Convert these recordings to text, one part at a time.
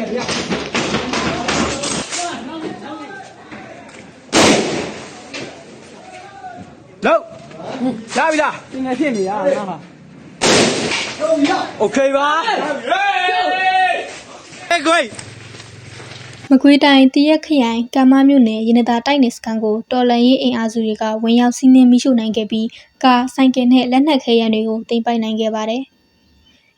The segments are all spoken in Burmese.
တယ်ဗျာလောက်လာပြီလားတင်နေဖြစ်နေရဟာ Okay ပါ Hey great မကွေးတိုင်းတရက်ခရိုင်ကမ္မမြို့နယ်ရနတာတိုက်နယ်စခန်းကိုတော်လန်ရေးအင်အားစုတွေကဝင်ရောက်စီးနင်းမိရှုနိုင်ခဲ့ပြီးကားဆိုင်ကယ်နဲ့လက်နက်ခဲယမ်းတွေကိုတင်ပိုက်နိုင်ခဲ့ပါတယ်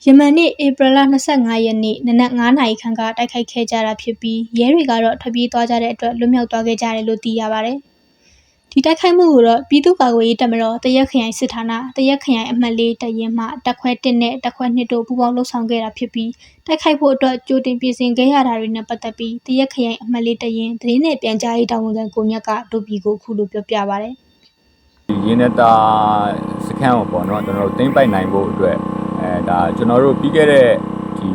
ယမန်နေ့ဧပြီလ25ရက်နေ့နနက်9နာရီခန့်ကတိုက်ခိုက်ခဲ့ကြတာဖြစ်ပြီးရဲတွေကတော့ထွက်ပြေးသွားကြတဲ့အတွက်လွတ်မြောက်သွားခဲ့ကြတယ်လို့သိရပါတယ်။ဒီတိုက်ခိုက်မှုကိုတော့ပြည်သူ့ကာကွယ်ရေးတပ်မတော်တရက်ခရိုင်စစ်ဌာနတရက်ခရိုင်အမှတ်၄တရင်မှတက်ခွဲ1နဲ့တက်ခွဲ2တို့ပူးပေါင်းလှုပ်ဆောင်ခဲ့တာဖြစ်ပြီးတိုက်ခိုက်ဖို့အတွက်ကြိုတင်ပြင်ဆင်ခဲ့ရတာတွေနဲ့ပတ်သက်ပြီးတရက်ခရိုင်အမှတ်၄တရင်သတင်းနဲ့ပြန်ကြားရေးတာဝန်ခံကိုမြတ်ကဒုပြည်ကိုခုလိုပြောပြပါဗျ။ရင်းနေတာစခန်းကိုပေါ့နော်ကျွန်တော်တို့သိမ့်ပိုက်နိုင်ဖို့အတွက်အဲ ဒါကျွန်တော်တို့ပြီးခဲ့တဲ့ဒီ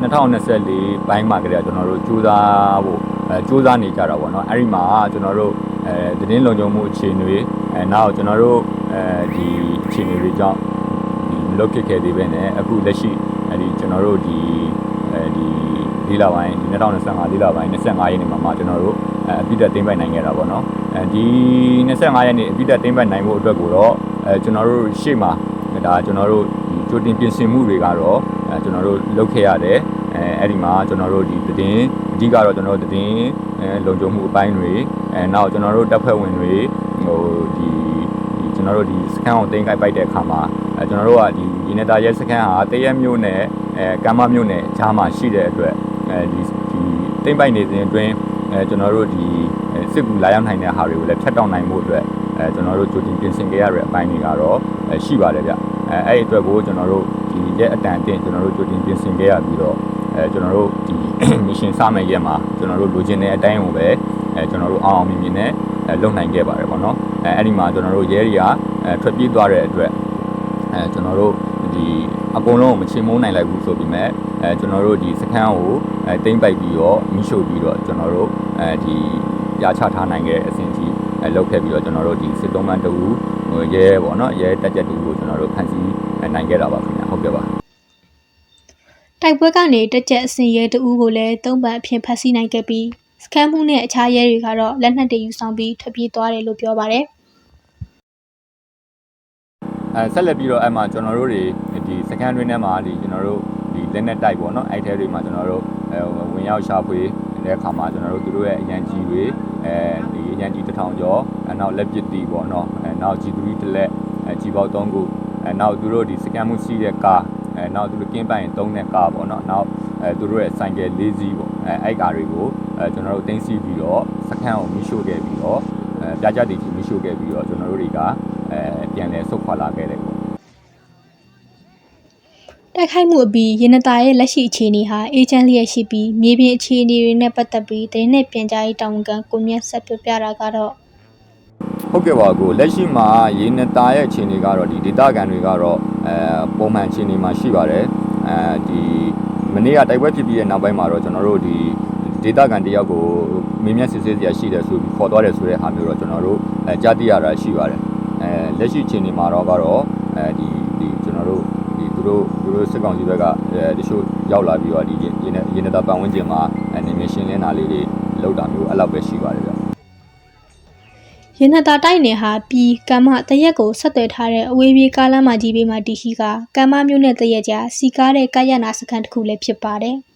2024ဘိုင်းမှာကလေးကကျွန်တော်တို့စူးစမ်းဖို့အဲစူးစမ်းနေကြတာပေါ့နော်အဲ့ဒီမှာကျွန်တော်တို့အဲသတင်းလုံခြုံမှုအခြေအနေတွေအဲနောက်ကျွန်တော်တို့အဲဒီအခြေအနေတွေကြောင့်ဒီမလုပ်ဖြစ်ခဲ့သေးပဲနဲ့အခုလက်ရှိအဲဒီကျွန်တော်တို့ဒီအဲဒီလေးလပိုင်းဒီ2025လေးလပိုင်း25ရက်နေ့မှာမှကျွန်တော်တို့အဲအပြည့်တက်သိမ့်ပိုက်နိုင်ခဲ့တာပေါ့နော်အဲဒီ25ရက်နေ့အပြည့်တက်သိမ့်ပိုက်နိုင်ဖို့အတွက်ကိုတော့အဲကျွန်တော်တို့ရှေ့မှာဒါကျွန်တော်တို့ဒီ ကြိုတင်ပြင်ဆင်မှုတွေကတော့အဲကျွန်တော်တို့လုပ်ခဲ့ရတယ်အဲအဲ့ဒီမှာကျွန်တော်တို့ဒီသတင်းအဓိကတော့ကျွန်တော်တို့သတင်းအဲလုံခြုံမှုအပိုင်းတွေအဲနောက်ကျွန်တော်တို့တပ်ဖွဲ့ဝင်တွေဟိုဒီဒီကျွန်တော်တို့ဒီစကန်ကိုတင်ခိုက်ပိုက်တဲ့အခါမှာအဲကျွန်တော်တို့ကဒီဒီနေတာရဲစကန်ဟာတရက်မျိုးနဲ့အဲကမ်းမမျိုးနဲ့ဂျားမှာရှိတဲ့အတွက်အဲဒီဒီတင်ပိုက်နေစဉ်အတွင်းအဲကျွန်တော်တို့ဒီအဲစစ်ကူလာရောက်နိုင်တဲ့ဟာတွေကိုလည်းဖြတ်တောက်နိုင်မှုအတွက် အဲကျွန်တော်တို့ကြိုတင်ပြင်ဆင်ခဲ့ရတဲ့အပိုင်းတွေကတော့အဲရှိပါတယ်ဗျအဲအဲ့ဒီအတွက်ကိုကျွန်တော်တို့ဒီရက်အတန်အတင်းကျွန်တော်တို့ကြိုတင်ပြင်ဆင်ခဲ့ရပြီးတော့အဲကျွန်တော်တို့ဒီ mission စမယ့်ရက်မှာကျွန်တော်တို့လိုချင်တဲ့အတိုင်းကိုပဲအဲကျွန်တော်တို့အောင်အောင်မြင်မြင်နဲ့အဲလုပ်နိုင်ခဲ့ပါတယ်ပေါ့နော်အဲအဲ့ဒီမှာကျွန်တော်တို့ရဲတွေကအဲထွက်ပြေးသွားတဲ့အတွက်အဲကျွန်တော်တို့ဒီအကုန်လုံးကိုမချေမုန်းနိုင်လိုက်ဘူးဆိုပြီးမဲ့အဲကျွန်တော်တို့ဒီစခန်းကိုအဲတိမ့်ပိုက်ပြီးတော့မိရှို့ပြီးတော့ကျွန်တော်တို့အဲဒီပြချထားနိုင်ခဲ့တဲ့အဆင့်ကြီး အဲလုပ်ခဲ့ပြီးတော့ကျွန်တော်တို့ဒီစစ်သုံးပန်းတူဟိုရဲပေါ့နော်ရဲတက်ချက်တူကိုကျွန်တော်တို့ဖန်ဆီးနိုင်ခဲ့တာပါခင်ဗျာဟုတ်ကဲ့ပါတိုက်ပွဲကနေတက်ကြက်အစင်ရဲတဦးကိုလည်းသုံးပတ်အဖြစ်ဖမ်းဆီးနိုင်ခဲ့ပြီးစခန်းမှုနဲ့အခြားရဲတွေကတော့လက်နက်တွေယူဆောင်ပြီးထွက်ပြေးသွားတယ်လို့ပြောပါတယ်အဲဆက်လက်ပြီးတော့အဲ့မှာကျွန်တော်တို့တွေဒီစကန်တွင်းထဲမှာဒီကျွန်တော်တို့ဒီလက်နက်တိုက်ပေါ့နော်အဲ့ထဲတွေမှာကျွန်တော်တို့အဲဝင်ရောက်ရှာဖွေတဲ့အခါမှာကျွန်တော်တို့သူတို့ရဲ့အရန်ကြီးတွေအဲဒီ အရန်ကြီးတစ်ထောင်ကျော်အဲနောက်လက်ပစ်တီပေါ့နော်အဲနောက် G3 တစ်လက်အဲကြီးပေါက်3ခုအဲနောက်သူတို့ဒီစကန်မှုရှိတဲ့ကားအဲနောက်သူတို့ကင်းပိုင်3တဲ့ကားပေါ့နော်နောက်အဲသူတို့ရဲ့ဆိုင်ကယ်၄စီးပေါ့အဲအဲ့ကားတွေကိုအဲကျွန်တော်တို့တင်းစီပြီးတော့စကန်ကိုမိရှို့ခဲ့ပြီးတော့အဲပြားကြတည်ကြီးမိရှို့ခဲ့ပြီးတော့ကျွန်တော်တို့တွေကအဲပြန်လဲဆုတ်ခွာလာခဲ့တယ်ပေါ့ တိုက်ခိုက်မှုအပြီးရင်းနတာရဲ့လက်ရှိအခြေအနေဟာအေဂျင့်လျက်ရှိပြီးမြေပြင်အခြေအနေတွေနဲ့ပတ်သက်ပြီးသတင်းနဲ့ပြန်ကြားရေးတာဝန်ခံကိုမြတ်ဆက်ပြောပြတာကတော့ဟုတ်ကဲ့ပါကိုလက်ရှိမှာရေနတာရဲ့အခြေအနေကတော့ဒီဒေတာကန်တွေကတော့အဲပုံမှန်အခြေအနေမှာရှိပါတယ်အဲဒီမနေ့ကတိုက်ပွဲဖြစ်ပြီးတဲ့နောက်ပိုင်းမှာတော့ကျွန်တော်တို့ဒီဒေတာကန်တယောက်ကိုမင်းမြတ်စစ်စစ်စရာရှိတယ်ဆိုပြီးခေါ်သွားတယ်ဆိုတဲ့ဟာမျိုးတော့ကျွန်တော်တို့အဲကြားသိရတာရှိပါတယ်အဲလက်ရှိအခြေအနေမှာတော့ကတော့အဲဒီဒီကျွန်တော်တို့ ဒီသူတို့သူတို့စစ်ကောင်စီဘက်ကအဲဒီချို့ရောက်လာပြီးတော့ဒီရေနရေနတာပတ်ဝန်းကျင်မှာအနေနဲ့ရှင်းလင်းတာလေးတွေလောက်တာမျိုးအဲ့လောက်ပဲရှိပါတယ်ဗျရင်းနတာတိုက်နယ်ဟာပြီးကမ်းမတရက်ကိုဆက်သွယ်ထားတဲ့အဝေးပြေးကားလမ်းမကြီးဘေးမှာတည်ရှိကကမ်းမမြို့နယ်တရက်ကြားစီကားတဲ့ကာယနာစခန်းတစ်ခုလည်းဖြစ်ပါတယ်။